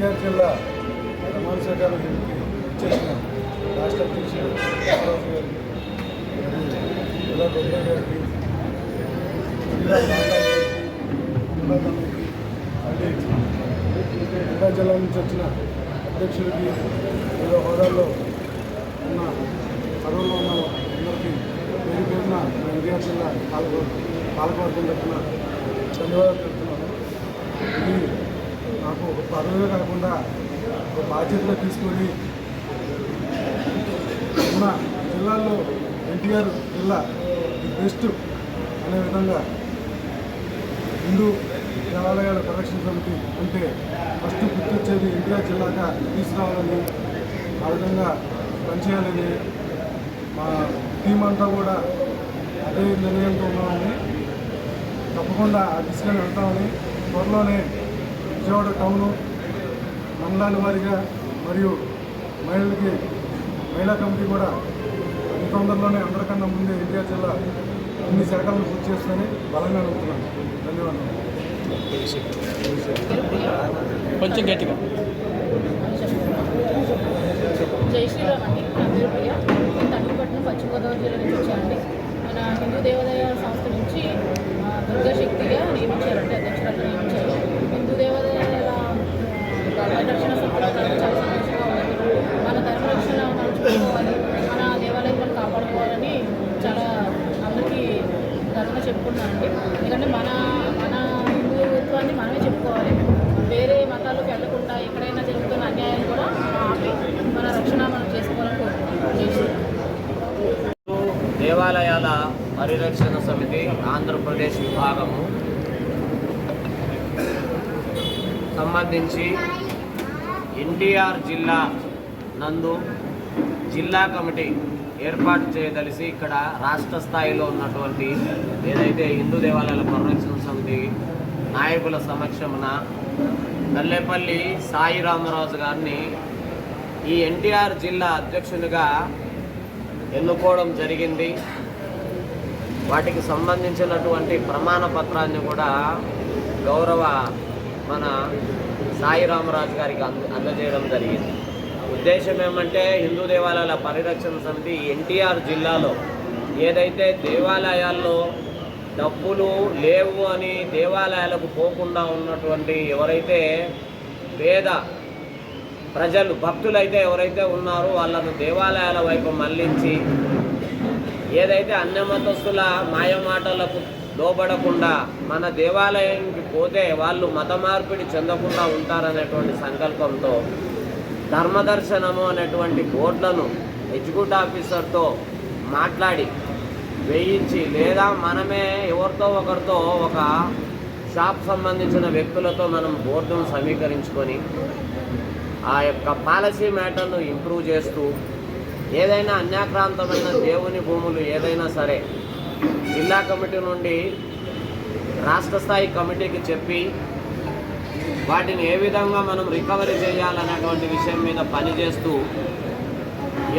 ఇచ్చేసిన జిల్లా అధ్యక్షుడు రామరాజు గారికి మరియు జిల్లా గవర్నర్ జిల్లా గొప్ప గారికి జిల్లా కమిటీకి జిల్లా జిల్లా నుంచి వచ్చిన అధ్యక్షుడికి వివిధ హోదాల్లో ఉన్న పదవుల్లో ఉన్న అందరికీ పేరు పేరున ఎన్టీఆర్ జిల్లా పాలక పాలకవర్గం తరఫున ధన్యవాదాలు చెప్తున్నాను ఇది నాకు ఒక పదవే కాకుండా ఒక బాధ్యతగా తీసుకొని మన జిల్లాల్లో ఎన్టీఆర్ జిల్లా ది బెస్ట్ అనే విధంగా హిందూ దేవాలయాల పరిరక్షణ సమితి అంటే ఫస్ట్ గుర్తొచ్చేది ఎన్టీఆర్ జిల్లాగా తీసుకురావాలని ఆ విధంగా పనిచేయాలని మా టీం అంతా కూడా అదే నిర్ణయంతో ఉన్నామని తప్పకుండా ఆ దిశగా వెళ్తామని త్వరలోనే విజయవాడ టౌను మండలాల వారీగా మరియు మహిళలకి మహిళా కమిటీ కూడా ఈ తొందరలోనే అందరికన్నా ముందే ఎన్టీఆర్ జిల్లా అన్ని శాఖలను పూర్తి చేస్తుందని బలంగా నమ్ముతున్నాను. ధన్యవాదాలు. కొంచెం గట్టిగా. జై శ్రీరామ్ అండి. నా పేరు ప్రియ. నేను తండ్రిపట్నం పశ్చిమ గోదావరి జిల్లా నుంచి వచ్చానండి. మన హిందూ దేవాలయ సంస్థ నుంచి దుర్గాశక్తిగా నియమించారంటే అధ్యక్షురాలు నియమించారు హిందూ దేవాలయాల ఆ, పరిరక్షణ సంస్థ చాలా సంతోషంగా ఉంది మన ధర్మ రక్షణ మనం చూసుకోవాలి మన దేవాలయం మనం కాపాడుకోవాలని చాలా అందరికీ గర్వంగా చెప్పుకుంటున్నానండి ఎందుకంటే మన మన హిందుత్వాన్ని మనమే చెప్పుకోవాలి వేరే మతాలకు వెళ్ళకుండా ఎక్కడైనా జరుగుతున్న అన్యాయం కూడా మనం ఆపి మన రక్షణ మనం చేసుకోవాలని కోరుకుంటున్నాం జై శ్రీరామ్. దేవాలయాల పరిరక్షణ సమితి ఆంధ్రప్రదేశ్ విభాగము సంబంధించి ఎన్టీఆర్ జిల్లా నందు జిల్లా కమిటీ ఏర్పాటు చేయదలిసి ఇక్కడ రాష్ట్ర స్థాయిలో ఉన్నటువంటి ఏదైతే హిందూ దేవాలయాల పరిరక్షణ సమితి నాయకుల సమక్షమున నల్లేపల్లి సాయి రామరాజు గారిని ఈ ఎన్టీఆర్ జిల్లా అధ్యక్షునిగా ఎన్నుకోవడం జరిగింది. వాటికి సంబంధించినటువంటి ప్రమాణ పత్రాన్ని కూడా గౌరవ మన సాయి రామరాజు గారికి అంద అందజేయడం జరిగింది. ఉద్దేశం ఏమంటే హిందూ దేవాలయాల పరిరక్షణ సమితి ఎన్టీఆర్ జిల్లాలో ఏదైతే దేవాలయాల్లో డబ్బులు లేవు అని దేవాలయాలకు పోకుండా ఉన్నటువంటి ఎవరైతే పేద ప్రజలు భక్తులైతే ఎవరైతే ఉన్నారో వాళ్ళను దేవాలయాల వైపు మళ్ళించి ఏదైతే అన్యమతస్తుల మాయమాటలకు లోబడకుండా మన దేవాలయానికి పోతే వాళ్ళు మత మార్పిడి చెందకుండా ఉంటారనేటువంటి సంకల్పంతో ధర్మదర్శనము అనేటువంటి బోర్డులను ఎగ్జిక్యూటివ్ ఆఫీసర్తో మాట్లాడి వేయించి లేదా మనమే ఎవరితో ఒకరితో ఒక షాప్ సంబంధించిన వ్యక్తులతో మనం బోర్డును సమీకరించుకొని ఆ యొక్క పాలసీ మ్యాటర్ను ఇంప్రూవ్ చేస్తూ ఏదైనా అన్యాక్రాంతమైన దేవుని భూములు ఏదైనా సరే జిల్లా కమిటీ నుండి రాష్ట్ర స్థాయి కమిటీకి చెప్పి వాటిని ఏ విధంగా మనం రికవరీ చేయాలనేటువంటి విషయం మీద పనిచేస్తూ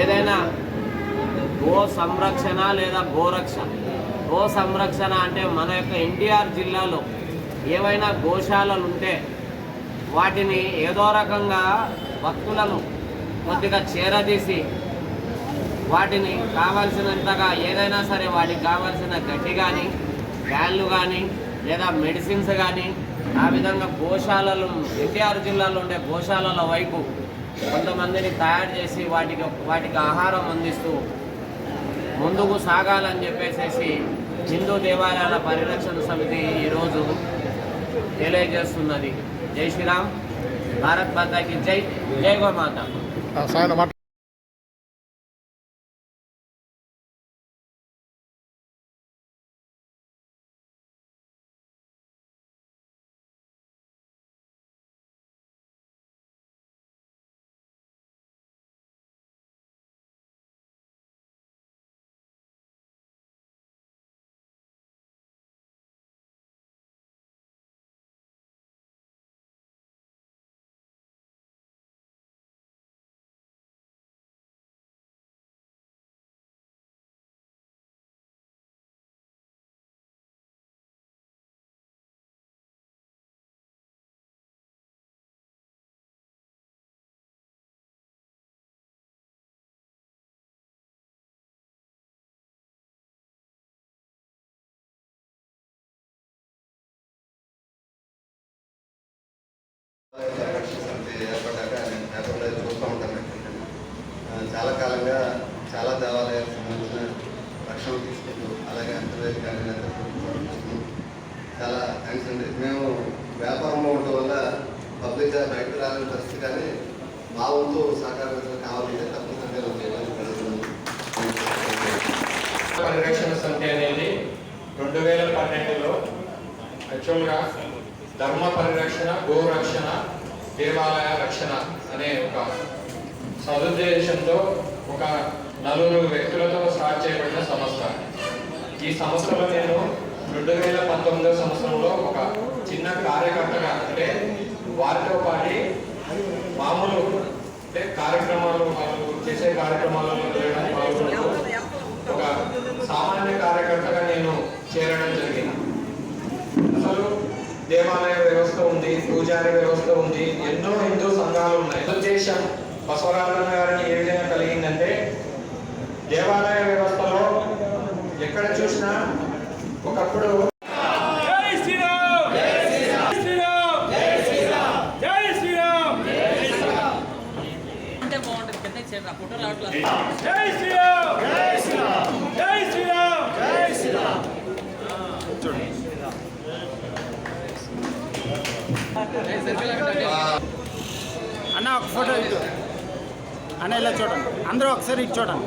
ఏదైనా గో సంరక్షణ లేదా గోరక్ష గో సంరక్షణ అంటే మన యొక్క ఎన్టీఆర్ జిల్లాలో ఏవైనా గోశాలలు ఉంటే వాటిని ఏదో రకంగా భక్తులను కొద్దిగా చేరదీసి వాటిని కావాల్సినంతగా ఏదైనా సరే వాటికి కావాల్సిన గడ్డి కానీ ఫ్యాన్లు కానీ లేదా మెడిసిన్స్ కానీ ఆ విధంగా గోశాలలు ఎన్టీఆర్ జిల్లాలో ఉండే గోశాలల వైపు కొంతమందిని తయారు చేసి వాటికి వాటికి ఆహారం అందిస్తూ ముందుకు సాగాలని చెప్పేసి హిందూ దేవాలయాల పరిరక్షణ సమితి ఈరోజు తెలియజేస్తున్నది. జై శ్రీరామ్. భారత్ మాతాకి జై. జై గోమాత. సాయం సమితి ఏర్పడ్డాక నేను పేపర్లో చూస్తూ ఉంటాను చాలా కాలంగా చాలా దేవాలయాలకు సంబంధించిన రక్షణ తీసుకుంటూ అలాగే అంతర్వేది కానీ చాలా థ్యాంక్స్ అండి. మేము వ్యాపారంలో ఉండటం వల్ల పబ్లిక్ బయటకు రాలని పరిస్థితి కానీ మా వంతు సహకారం కావాలి తప్పనిసరిగా సంఖ్యలో చేయడానికి పరిరక్షణ సమితి అనేది రెండు వేల పన్నెండులో యాక్చువల్గా ధర్మ పరిరక్షణ గోరక్షణ దేవాలయ రక్షణ అనే ఒక సదుద్దేశంతో ఒక నలుగురు వ్యక్తులతో స్టార్ట్ చేయబడిన సంస్థ ఈ సంస్థలో నేను రెండు వేల పంతొమ్మిదో సంవత్సరంలో ఒక చిన్న కార్యకర్తగా అంటే వారితో పాటు మామూలు అంటే కార్యక్రమాలు వాళ్ళు చేసే కార్యక్రమాలలో చేయడానికి ఒక సామాన్య కార్యకర్తగా నేను చేరడం జరిగింది. దేవాలయ వ్యవస్థ ఉంది పూజారి వ్యవస్థ ఉంది ఎన్నో హిందూ సంఘాలు ఉన్నాయి. ఉద్దేశం బసవరాజన్ గారికి ఏ విధంగా కలిగిందంటే దేవాలయ వ్యవస్థలో ఎక్కడ చూసినా ఒకప్పుడు జై శ్రీరామ్ జై శ్రీరామ్ జై శ్రీరామ్ జై శ్రీరామ్ అంటే బాగుంటుంది కింద సైడ్ రా ఫోటో రావట్లేదు జై శ్రీరామ్ జై శ్రీరామ్ జై శ్రీరామ్ జై శ్రీరామ్ అన్న ఒక ఫోటో ఇటు అన్న ఇలా చూడండి. అందరూ ఒకసారి ఇటు చూడండి.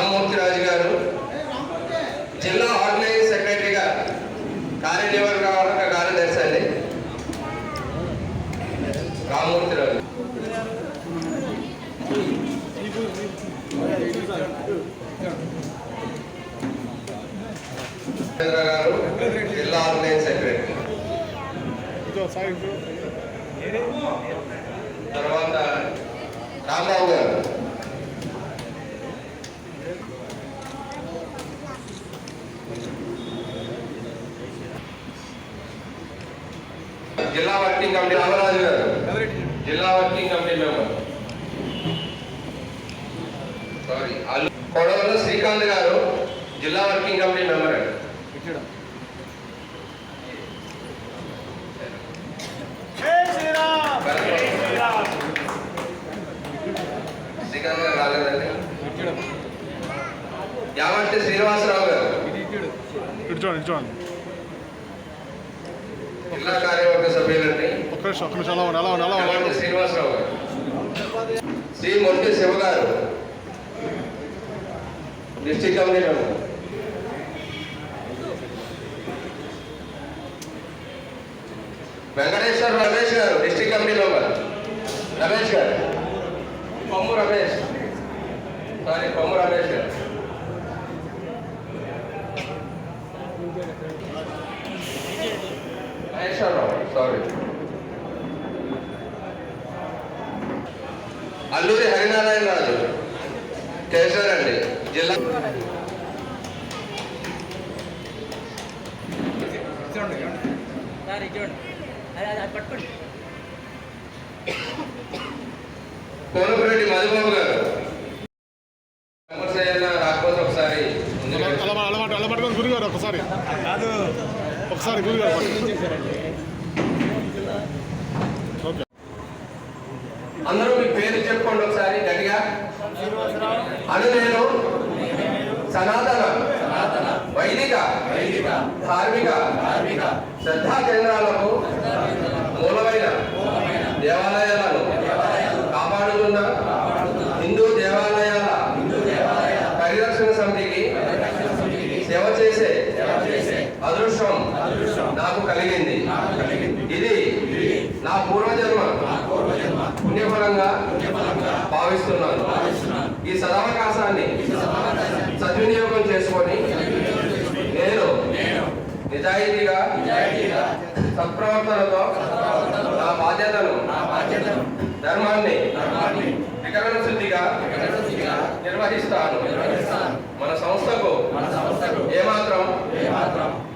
రామ్మూర్తి రాజు గారు జిల్లా ఆర్గనైజింగ్ సెక్రటరీగా కార్యనిర్వహణ కార్యదర్శి అండి. రామ్మూర్తి రాజు. గారు జిల్లా ఆర్గనైజింగ్ సెక్రటరీ. తర్వాత రాంబాబు గారు. జిల్లా వర్కింగ్ కమిటీ రామరాజు గారు? జిల్లా working committee member. Sorry Kodavala Srikanth గారు జిల్లా వర్కింగ్ కమిటీ మెంబర్. అండి శ్రీకాంత్ గారు రాలేదండి. యామంటి శ్రీనివాసరావు గారు. చూడండి చూడండి. అలా ఉండి యామంటి శ్రీనివాసరావు గారు. శ్రీ మొంటి శివ గారు district committee member. Venkateswara Ramesh గారు డిస్టిక్ కమిటీ మెంబర్. రమేష్ గారు. కొమ్ము రమేష్. సారీ కొమ్ము రమేష్ గారు. సారీ అల్లూరి హరినారాయణ రాజు చేశారండి జిల్లా కోనపురెడ్డి మధుబాబు గారు. రాకపోతే ఒకసారి అలమాట అలమాట గురుగారు ఒకసారి. ఒకసారి గురుగారు నాకు కలిగింది. ఇది నా పూర్వజన్మ. పుణ్యఫలంగా భావిస్తున్నాను. ఈ సదవకాశాన్ని సద్వినియోగం చేసుకొని నేను నిజాయితీగా సత్ప్రవర్తనతో నా బాధ్యతను ధర్మాన్ని వికరణ శుద్ధిగా నిర్వహిస్తాను. మన సంస్థకు ఏమాత్రం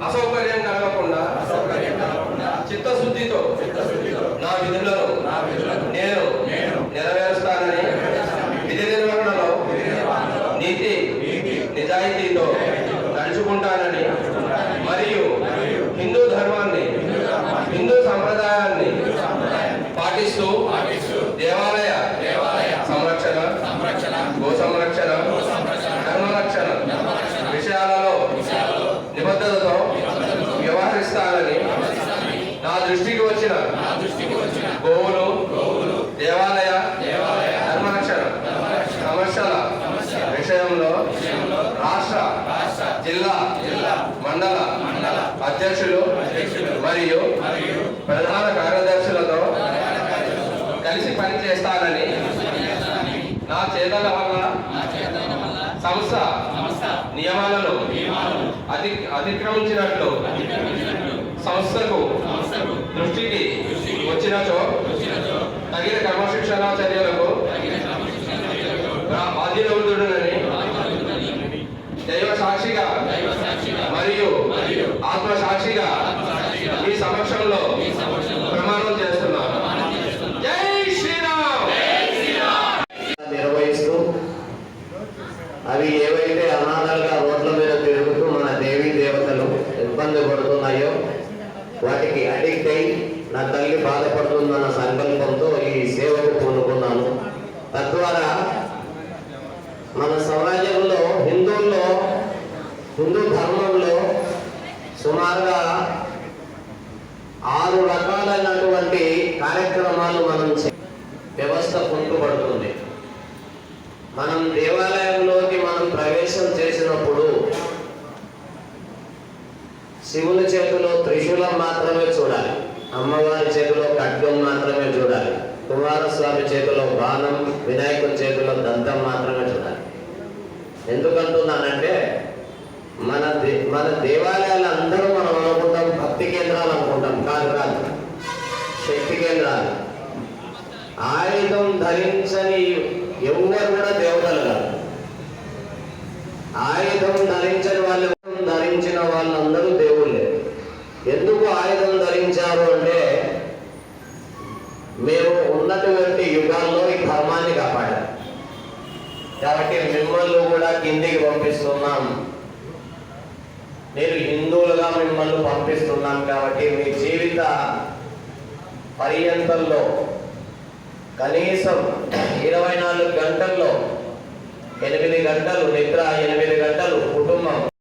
అసౌకర్యం కలగకుండా విధులను నేను నెరవేరుస్తానని విధి నిర్వహణలో నీతి నిజాయితీతో నడుచుకుంటానని మరియు హిందూ ధర్మాన్ని హిందూ సంప్రదాయాన్ని పాటిస్తూ దేవాలయ సంరక్షణ గో సంరక్షణ ధర్మ రక్షణ విషయాలలో నిబద్ధతతో వ్యవహరిస్తానని నా దృష్టికి వచ్చిన గోవులు దేవాలయ ధర్మరక్షణ సమస్యల విషయంలో రాష్ట్ర జిల్లా మండల అధ్యక్షులు మరియు ప్రధాన కార్యదర్శులతో కలిసి పనిచేస్తానని నా చేతల వల్ల సంస్థ నియమాలను అతి అతిక్రమించినట్లు సంస్థకు దృష్టికి వచ్చినచో తగిన క్రమశిక్షణ చర్యలకు నా బాధ్యులవుతుడనని సాక్షిగా మరియు ఆత్మ సాక్షిగా మీ సమక్షంలో ప్రమాణం చేస్తున్నాను జై శ్రీరామ్ నిర్వహిస్తూ అవి ఏవైతే అనాథలుగా రోడ్ల మీద తిరుగుతూ మన దేవీ దేవతలు ఇబ్బంది పడుతున్నాయో వాటికి అడిక్ట్ అయి నా తల్లి బాధపడుతుందన్న సంకల్పంతో ఈ సేవకు పూనుకున్నాను తద్వారా మన సమాజంలో హిందువుల్లో హిందూ ధర్మంలో సుమారుగా ఆరు రకాలైనటువంటి కార్యక్రమాలు మనం చే- వ్యవస్థ కుంటుపడుతుంది మనం దేవాలయంలోకి మనం ప్రవేశం చేసినప్పుడు శివుని చేతిలో త్రిశూలం మాత్రమే చూడాలి అమ్మవారి చేతిలో ఖడ్గం మాత్రమే చూడాలి. కుమారస్వామి చేతిలో బాణం వినాయకుడి చేతిలో దంతం మాత్రమే చూడాలి. ఎందుకంటున్నానంటే మన మన దేవాలయాలు అందరూ మనం అనుకుంటాం భక్తి కేంద్రాలు అనుకుంటాం. కాదు కాదు. శక్తి కేంద్రాలు. ఆయుధం ధరించని ఎవరు కూడా దేవతలు కాదు. ఆయుధం ధరించని వాళ్ళు ధరించిన వాళ్ళందరూ దేవుళ్ళే ఎందుకు ఆయుధం ధరించారు అంటే మేము ఉన్నటువంటి యుగాల్లో ఈ ధర్మాన్ని కాపాడారు కాబట్టి మిమ్మల్ని కూడా కిందికి పంపిస్తున్నాం మీరు హిందువులుగా మిమ్మల్ని పంపిస్తున్నాం కాబట్టి మీ జీవిత పర్యంతంలో కనీసం ఇరవై నాలుగు గంటల్లో ఎనిమిది గంటలు నిద్ర ఎనిమిది గంటలు కుటుంబం